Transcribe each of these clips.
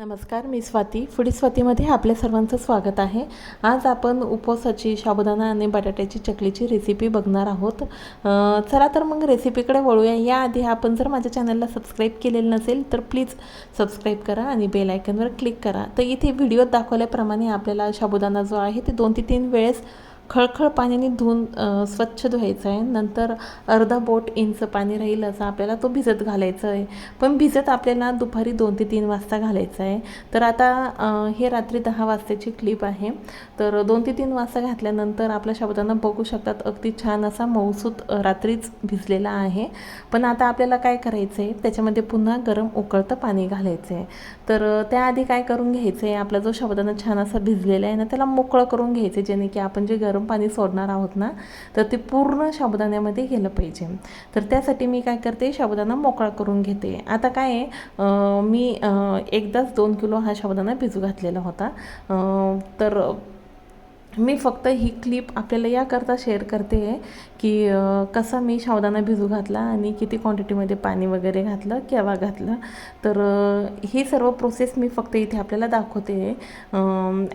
नमस्कार मी स्वाती. फुडी स्वातीमध्ये आपल्या सर्वांचं स्वागत आहे. आज आपण उपवासाची साबुदाणा आणि बटाट्याची चकलीची रेसिपी बघणार आहोत. चला तर मग रेसिपीकडे वळूया. याआधी आपण जर माझ्या चॅनलला सबस्क्राईब केलेलं नसेल तर प्लीज सबस्क्राईब करा आणि बेल आयकनवर क्लिक करा. तर इथे व्हिडिओत दाखवल्याप्रमाणे आपल्याला साबुदाणा जो आहे ते दोन ते तीन वेळेस खळखळ पाण्याने धुवून स्वच्छ धुवायचं आहे. नंतर अर्धा बोट इंच पाणी राहील असं आपल्याला तो भिजत घालायचं आहे पण भिजत आपल्याला दुपारी दोन ते तीन वाजता घालायचं आहे तर आता हे रात्री दहा वाजताची क्लिप आहे. तर दोन ते तीन वाजता घातल्यानंतर आपल्या शब्दांना बघू शकतात. अगदी छान असा मऊसूत रात्रीच भिजलेला आहे. पण आता आपल्याला काय करायचं आहे त्याच्यामध्ये पुन्हा गरम उकळतं पाणी घालायचं आहे तर त्याआधी काय करून घ्यायचं आहे आपला जो शब्दांना छान असा भिजलेला आहे ना त्याला मोकळं करून घ्यायचं जेणे की आपण जे गरम पाणी सोडणार आहोत ना तर ते पूर्ण साबुदाण्यामध्ये गेलं पाहिजे. तर त्यासाठी मी काय करते साबुदाणा मोकळा करून घेते. आता काय आहे मी एकदाच दोन किलो हा साबुदाणा भिजू घातलेला होता. तर मी फक्त ही क्लिप आपल्याला याकरता शेअर करते आहे की कसा मी सावदाणा भिजू घातला आणि किती क्वांटिटीमध्ये पाणी वगैरे घातलं केव्हा घातलं. तर ही सर्व प्रोसेस मी फक्त इथे आपल्याला दाखवते. आहे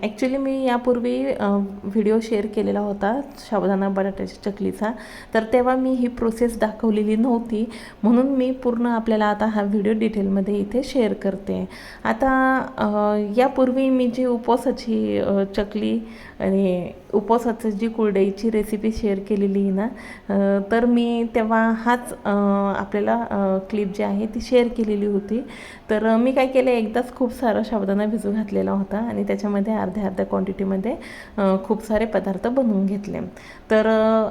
ॲक्च्युली मी यापूर्वी व्हिडिओ शेअर केलेला होता शावदाना बटाट्याच्या चकलीचा. तर तेव्हा मी ही प्रोसेस दाखवलेली नव्हती. म्हणून मी पूर्ण आपल्याला आता हा व्हिडिओ डिटेलमध्ये इथे शेअर करते. आता यापूर्वी मी जी उपवासाची चकली आणि उपवासाचं जी कुरडईची रेसिपी शेअर केलेली आहे ना तर मी तेव्हा हाच आपल्याला क्लिप जी आहे ती शेअर केलेली होती. तर मी काय केलं एकदाच खूप सारा साबुदाणा भिजू घातलेला होता आणि त्याच्यामध्ये अर्ध्या अर्ध्या क्वांटिटीमध्ये खूप सारे पदार्थ बनवून घेतले. तर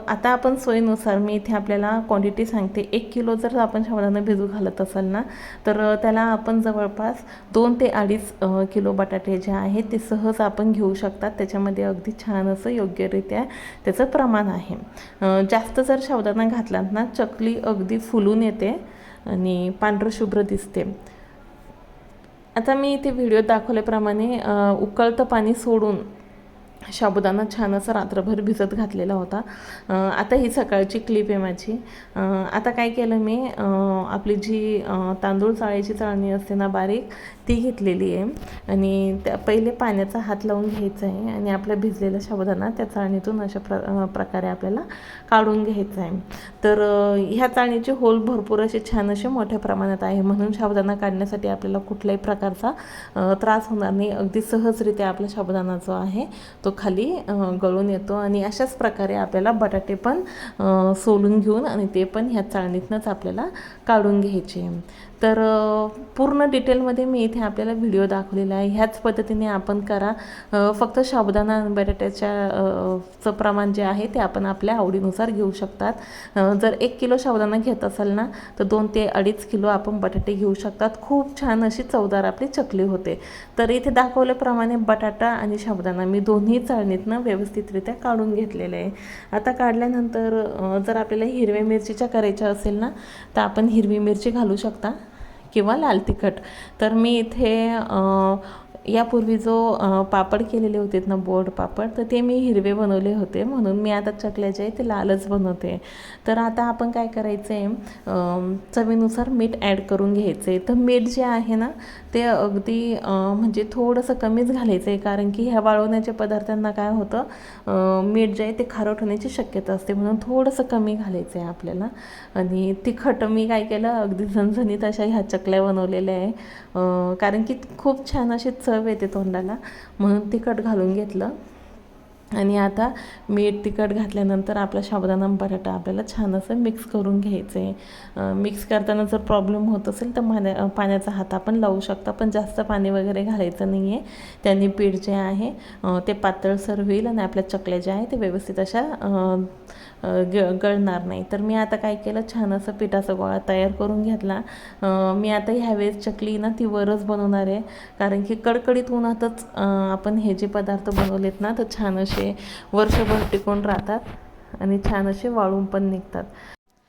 आता आपण सोयीनुसार मी इथे आपल्याला क्वांटिटी सांगते. एक किलो जर आपण साबुदाणा भिजू घालत असाल ना तर त्याला आपण जवळपास दोन ते अडीच किलो बटाटे जे आहेत ते सहज आपण घेऊ शकतात. त्याच्यामध्ये अगदी छान असं योग्यरित्या त्याचं प्रमाण आहे. जास्त जर साबुदाणा घातलात ना चकली अगदी फुलून येते आणि पांढरशुभ्र दिसते. आता मी इथे व्हिडिओ दाखवल्याप्रमाणे उकळतं पाणी सोडून साबुदाणा छान असं रात्रभर भिजत घातलेला होता. आता ही सकाळची क्लिप आहे माझी. आता काय केलं मी आपली जी तांदूळ चाळ्याची चाळणी असते ना बारीक ती घेतलेली आहे. आणि त्या पहिले पाण्याचा हात लावून घ्यायचा आहे आणि आपला भिजलेला साबुदाणा त्या चाळणीतून अशा प्र प्रकारे आपल्याला काढून घ्यायचा आहे. तर ह्या चाळणीचे होल भरपूर असे छान असे मोठ्या प्रमाणात आहे. म्हणून साबुदाणा काढण्यासाठी आपल्याला कुठल्याही प्रकारचा त्रास होणार नाही. अगदी सहजरित्या आपला साबुदाणा जो आहे तो खाली गळून येतो आणि अशाच प्रकारे आपल्याला बटाटे पण सोलून घेऊन आणि ते पण ह्या चाळणीतनंच आपल्याला काढून घ्यायचे. तर पूर्ण डिटेलमध्ये मी इथे आपल्याला व्हिडिओ दाखवलेला आहे. ह्याच पद्धतीने आपण करा. फक्त साबुदाणा आणि बटाट्याच्या चं प्रमाण जे आहे ते आपण आपल्या आवडीनुसार घेऊ शकतात. जर एक किलो साबुदाणा घेत असाल ना तर दोन ते अडीच किलो आपण बटाटे घेऊ शकतात. खूप छान अशी चवदार आपली चकली होते. तर इथे दाखवल्याप्रमाणे बटाटा आणि साबुदाणा मी दोन्ही चाळणीतनं व्यवस्थितरित्या काढून घेतलेले आहे. आता काढल्यानंतर जर आपल्याला हिरव्या मिरचीच्या करायच्या असेल ना तर आपण हिरवी मिरची घालू शकता. किंवा लाल तिखट. तर मी इथे यापूर्वी जो पापड केलेले होते ना बोर्ड पापड तर ते मी हिरवे बनवले होते. म्हणून मी आता चकल्या जे आहे ते लालच बनवते. तर आता आपण काय करायचं आहे चवीनुसार मीठ ॲड करून घ्यायचं आहे तर मीठ जे आहे ना ते अगदी म्हणजे थोडंसं कमीच घालायचं आहे कारण की ह्या वाळवण्याच्या पदार्थांना काय होतं मीठ जे आहे ते खारट होण्याची शक्यता असते. म्हणून थोडंसं कमी घालायचं आहे आपल्याला. आणि तिखट मी काय केलं अगदी झणझणीत अशा ह्या चक चकल्या बनवलेल्या आहे. कारण की खूप छान अशी चव येते तोंडाला. म्हणून तिखट घालून घेतलं. आणि आता मीठ तिखट घातल्यानंतर आपला साबुदाणा बटाटा आपल्याला छान असं मिक्स करून घ्यायचं. आहे मिक्स करताना जर प्रॉब्लेम होत असेल तर पाण्या पाण्याचा हात आपण लावू शकता पण जास्त पाणी वगैरे घालायचं नाही आहे त्यांनी पीठ जे आहे ते पातळसर होईल आणि आपल्या चकल्या ज्या आहे ते व्यवस्थित अशा ग गळणार नाही. तर मी आता काय केलं छान असं पिठाचा गोळा तयार करून घेतला. मी आता ह्यावेळेस चकली ना ती वरच बनवणार आहे. कारण की कडकडीत उन्हातच आपण हे जे पदार्थ बनवलेत ना तर छान असे वर्षभर टिकून राहतात आणि छान असे वाळून पण निघतात.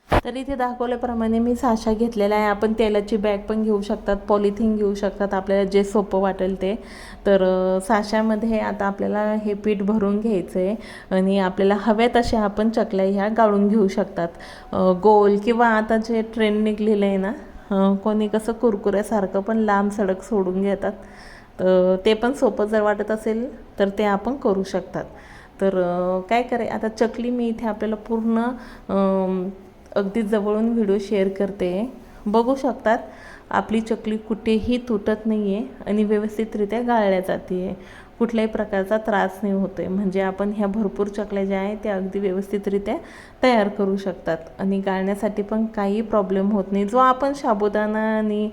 तर इथे दाखवल्याप्रमाणे मी साशा घेतलेला आहे. आपण तेलाची बॅग पण घेऊ शकतात पॉलिथिन घेऊ शकतात आपल्याला जे सोपं वाटेल ते. तर साश्यामध्ये साशामध्ये आता आपल्याला हे पीठ भरून घ्यायचं आहे आणि आपल्याला हव्या तशा आपण चकल्या ह्या गाळून घेऊ शकतात. गोल किंवा आता जे ट्रेंड निघलेलं आहे ना कोणी कसं कुरकुऱ्यासारखं पण लांब सडक सोडून घेतात. तर ते पण सोपं जर वाटत असेल तर ते आपण करू शकतात. तर काय कराय आता चकली मी इथे आपल्याला पूर्ण अगदी जवळून व्हिडिओ शेअर करते. बघू शकतात आपली चकली कुठेही तुटत नाही आहे आणि व्यवस्थितरित्या गाळल्या जाते आहे कुठल्याही प्रकारचा त्रास नाही होतो आहे म्हणजे आपण ह्या भरपूर चकल्या ज्या आहेत त्या अगदी व्यवस्थितरित्या तयार करू शकतात. आणि गाळण्यासाठी पण काही प्रॉब्लेम होत नाही. जो आपण साबुदाणा आणि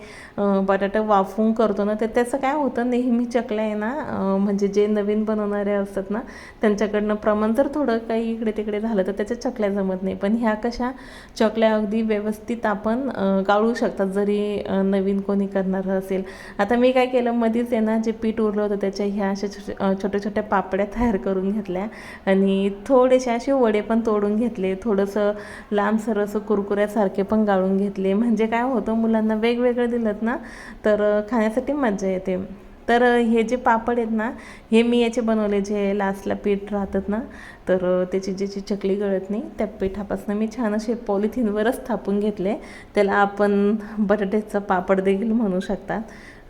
बटाटा वाफवून करतो ना तर त्याचं काय होतं नेहमी चकल्या आहे ना म्हणजे जे नवीन बनवणारे असतात ना त्यांच्याकडनं प्रमाण जर थोडं काही इकडे तिकडे झालं तर त्याच्या चकल्या जमत नाही. पण ह्या कशा चकल्या अगदी व्यवस्थित आपण गाळू शकतात जरी नवीन कोणी करणारं असेल. आता मी काय केलं मध्येच आहे ना जे पीठ उरलं होतं त्याच्या ह्या अशा छोट्या छोट्या पापड्या तयार करून घेतल्या. आणि थोडेसे असे वडे पण तोडून घेतले. थोडंसं लांबसर असं कुरकुऱ्यासारखे पण गाळून घेतले. म्हणजे काय होतं मुलांना वेगवेगळं दिलं ना तर खाण्यासाठी मजा येते. तर हे जे पापड आहेत ना हे मी याचे बनवले जे लास्टला पीठ राहतात ना तर त्याची ज्याची चकली गळत नाही त्या पिठापासून मी छान असे पॉलिथिनवरच थापून घेतले. त्याला आपण बटाट्याचं पापड देखील म्हणू शकतात.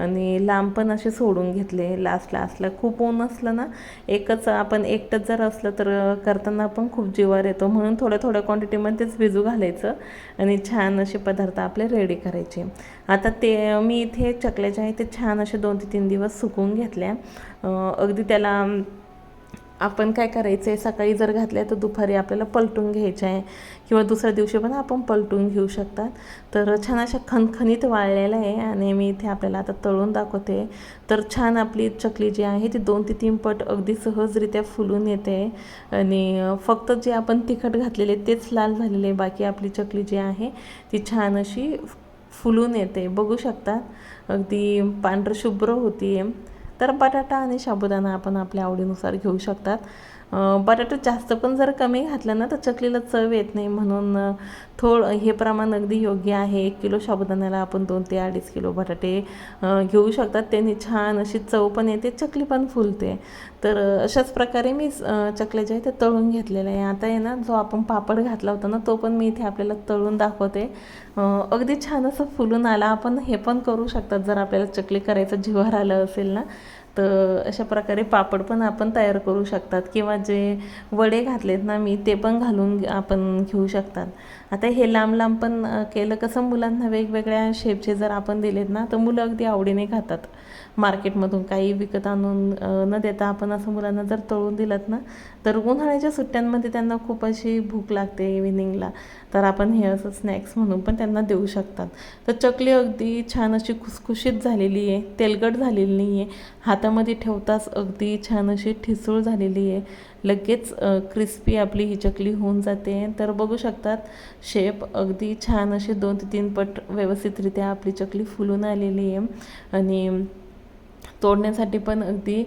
आणि लांब पण असे सोडून घेतले. लास्ट लास्टला खूप ऊन असलं ना एकच आपण एकटंच जर असलं तर करताना पण खूप जीवार येतो. म्हणून थोड्या थोड्या क्वांटिटीमध्येच भिजू घालायचं आणि छान असे पदार्थ आपले रेडी करायचे. आता ते मी इथे चकल्या ज्या आहेत ते छान असे दोन ते तीन दिवस सुकून घेतल्या. अगदी त्याला आपण काय करायचं आहे सकाळी जर घातल्या तर दुपारी आपल्याला पलटून घ्यायच्या. आहे किंवा दुसऱ्या दिवशी पण आपण पलटून घेऊ शकतात. तर छान अशा खणखणीत वाळलेलं आहे आणि मी इथे आपल्याला आता तळून दाखवते. तर छान आपली चकली जी आहे ती दोन ते तीन पट अगदी सहजरित्या फुलून येते. आणि फक्त जे आपण तिखट घातलेले तेच लाल झालेले बाकी आपली चकली जी आहे ती छान अशी फुलून येते. बघू शकतात. अगदी पांढरं शुभ्र आहे तर बटाटा आणि साबुदाणा आपण आपल्या आवडीनुसार घेऊ शकतात. बटाटा जास्त पण जर कमी घातला ना तर चकलीला चव येत नाही. म्हणून थोड थोडं हे प्रमाण अगदी योग्य आहे. एक किलो साबुदाण्याला आपण दोन ते अडीच किलो बटाटे घेऊ शकतात. त्यांनी छान अशी चव पण येते चकली पण फुलते. तर अशाच प्रकारे मी चकल्या ज्या आहेत त्या तळून घेतलेल्या आहे. आता आहे ना जो आपण पापड घातला होता ना तो पण मी इथे आपल्याला तळून दाखवते. अगदी छान असं फुलून आला. आपण हे पण करू शकतात. जर आपल्याला चकली करायचं जीवावर आलं असेल ना तर अशा प्रकारे पापड पण आपण तयार करू शकतात किंवा जे वडे घातलेत ना मी ते पण घालून आपण घेऊ शकतात. आता हे लांब लांब पण केलं कसं मुलांना वेगवेगळ्या शेपचे जर आपण दिलेत ना तर मुलं अगदी आवडीने खातात. मार्केटमधून काही विकत आणून न देता आपण असं मुलांना जर तळून दिलात ना तर उन्हाळ्याच्या सुट्ट्यांमध्ये त्यांना खूप अशी भूक लागते इव्हिनिंगला तर आपण हे असं स्नॅक्स म्हणून पण त्यांना देऊ शकतात. तर चकली अगदी छान अशी खुसखुशीत झालेली आहे तेलकट झालेली नाही आहे हात हातामध्ये ठेवताच अगदी छान अशी ठिसूळ झालेली आहे. लगेच क्रिस्पी आपली ही चकली होऊन जाते. तर बघू शकतात शेप अगदी छान अशी दोन ते तीन पट व्यवस्थितरित्या आपली चकली फुलून आलेली आहे. आणि तोडण्यासाठी पण अगदी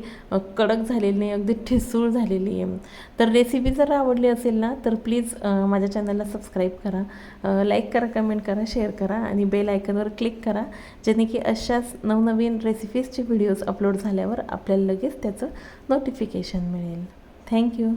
कडक झालेली नाही अगदी ठिसूळ झालेली आहे. तर रेसिपी जर आवडली असेल ना तर प्लीज माझ्या चॅनलला सबस्क्राईब करा. लाईक करा कमेंट करा शेअर करा आणि बेल आयकनवर क्लिक करा जेणे की अशाच नवनवीन रेसिपीजचे व्हिडिओज अपलोड झाल्यावर आपल्याला लगेच त्याचं नोटिफिकेशन मिळेल. थँक्यू